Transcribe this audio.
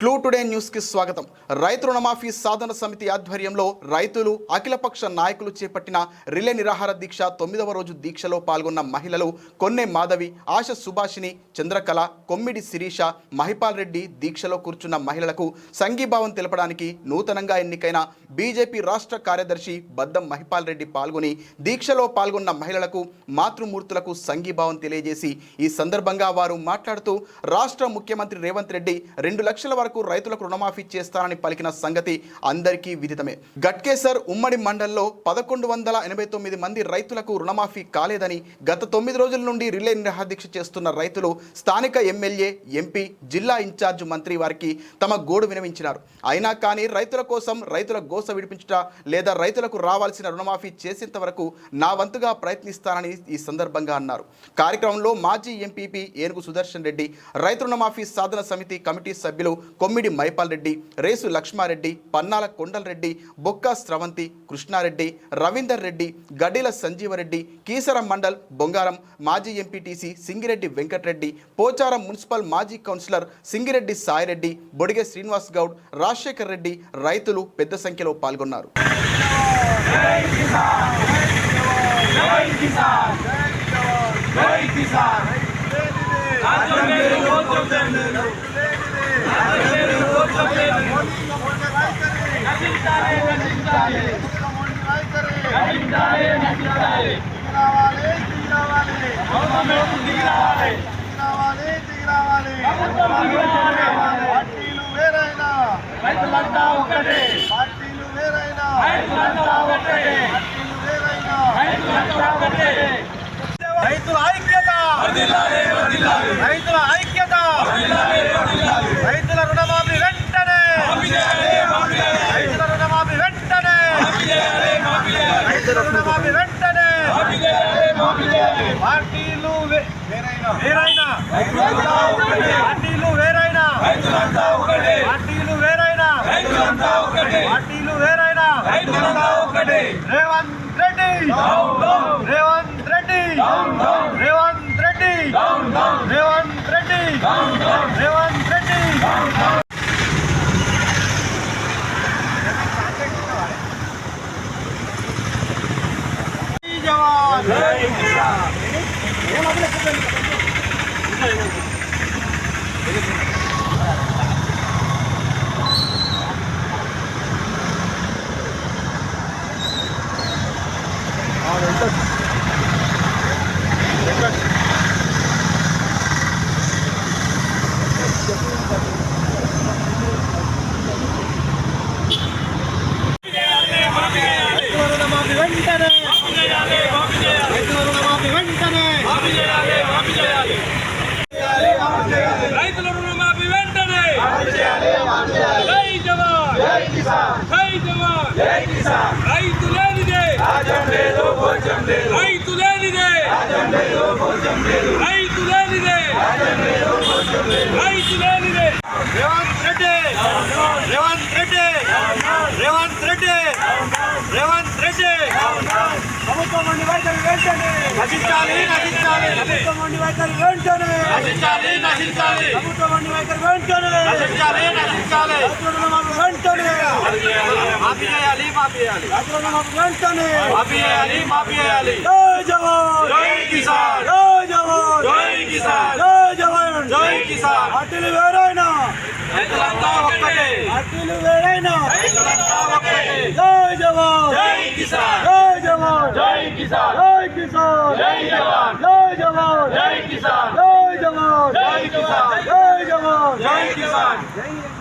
Clue today న్యూస్కి స్వాగతం. రైతు రుణమాఫీ సాధన సమితి ఆధ్వర్యంలో రైతులు అఖిలపక్ష నాయకులు చేపట్టిన రిలే నిరాహార దీక్ష తొమ్మిదవ రోజు దీక్షలో పాల్గొన్న మహిళలు కొన్నే మాధవి ఆశ సుభాషిణి చంద్రకళ కొమ్మిడి శిరీష మహిపాల్ రెడ్డి దీక్షలో కూర్చున్న మహిళలకు సంఘీభావం తెలపడానికి నూతనంగా ఎన్నికైన బీజేపీ రాష్ట్ర కార్యదర్శి బద్దం మహిపాల్ రెడ్డి పాల్గొని దీక్షలో పాల్గొన్న మహిళలకు మాతృమూర్తులకు సంఘీభావం తెలియజేసి ఈ సందర్భంగా వారు మాట్లాడుతూ రాష్ట్ర ముఖ్యమంత్రి రేవంత్ రెడ్డి రెండు లక్షల వరకు రైతులకు రుణమాఫీ చేస్తానని పలికిన సంగతి అందరికీ విదితమే. గట్కేసర్ ఉమ్మడి మండల్లో పదకొండు వందల ఎనభై తొమ్మిది మంది రైతులకు రుణమాఫీ కాలేదని గత తొమ్మిది రోజుల నుండి రిలే నిరాహారదీక్ష చేస్తున్న రైతులు స్థానిక ఎమ్మెల్యే ఎంపీ జిల్లా ఇన్ఛార్జ్ మంత్రి వారికి తమ గోడు వినవించినారు. అయినా కానీ రైతుల కోసం రైతుల గోస విడిపించుట లేదా రైతులకు రావాల్సిన రుణమాఫీ చేసేంత వరకు నా వంతుగా ప్రయత్నిస్తానని ఈ సందర్భంగా అన్నారు. కార్యక్రమంలో మాజీ ఎంపీపీ ఏనుగు సుదర్శన్ రెడ్డి రైతు రుణమాఫీ సాధన సమితి కమిటీ సభ్యులు కొమ్మిడి మైపాల్ రెడ్డి రేసు లక్ష్మారెడ్డి పన్నాల కొండలరెడ్డి బొక్క స్రవంతి కృష్ణారెడ్డి రవీందర్ రెడ్డి గడ్డిల సంజీవరెడ్డి కీసర మండల్ బొంగారం మాజీ ఎంపీటీసీ సింగిరెడ్డి వెంకటరెడ్డి పోచారం మున్సిపల్ మాజీ కౌన్సిలర్ సింగిరెడ్డి సాయిరెడ్డి బొడిగె శ్రీనివాస్ గౌడ్ రాజశేఖర్ రెడ్డి రైతులు పెద్ద సంఖ్యలో పాల్గొన్నారు. పార్టీలు వేరైనా రైతులంతా ఒకటే పార్టీలు వేరైనా రైతులంతా ఒకటే పార్టీలు వేరైనా రైతులంతా ఒకటే రైతుల ఐక్యత రైతుల ఐక్యత రైతుల రుణమాఫీ వెంటనే రైతుల రుణమాఫీ వెంటనే రైతుల రుణమాఫీ వెంటనే పార్టీలు వేరైనా. పార్టీలు వేరైనా. పార్టీలు వేరైనా. పార్టీలు వేరైనా. రేవంత్ రెడ్డి. రేవంత్ రెడ్డి. రేవంత్ రెడ్డి. రేవంత్ రెడ్డి రేవంత్ రెడ్డి జై జవాన్ రైతుల రుణమాఫీ వెంటనే రైతుల రుణమాఫీ వెంటనే రైతుల రుణమాఫీ వెంటనే జై జవాన్ జై జవాన్ రైతు లేనిదే రైతు లేనిదే రైతు లేనిదే రైతు లేనిదే రేవంత్ రెడ్డి రేవంత్ రెడ్డి రేవంత్ రెడ్డి రేవంత్ రెడ్డి ప్రభుత్వం మండి వైఖరి వెంటనే నశించాలి నశించాలి ప్రభుత్వం మండి వైఖరి వెంటనే నశించాలి నశించాలి ప్రభుత్వం మండి వైఖరి వెంటనే నశించాలి నశించాలి వెంటనే మాఫీ చేయాలి మాఫీ చేయాలి వెంటనే మాఫీ చేయాలి మాఫీ చేయాలి జై జవాన్ జై కిసాన్! పార్టీలు వేరైనా. పార్టీలు వేరైనా. జై జవాన్. జై కిసాన్. జై జవాన్. జై కిసాన్. జై కిసాన్. జై జవాన్. జై జవాన్. జై కిసాన్. జై జవాన్. జై కిసాన్. జై జవాన్. జై కిసాన్.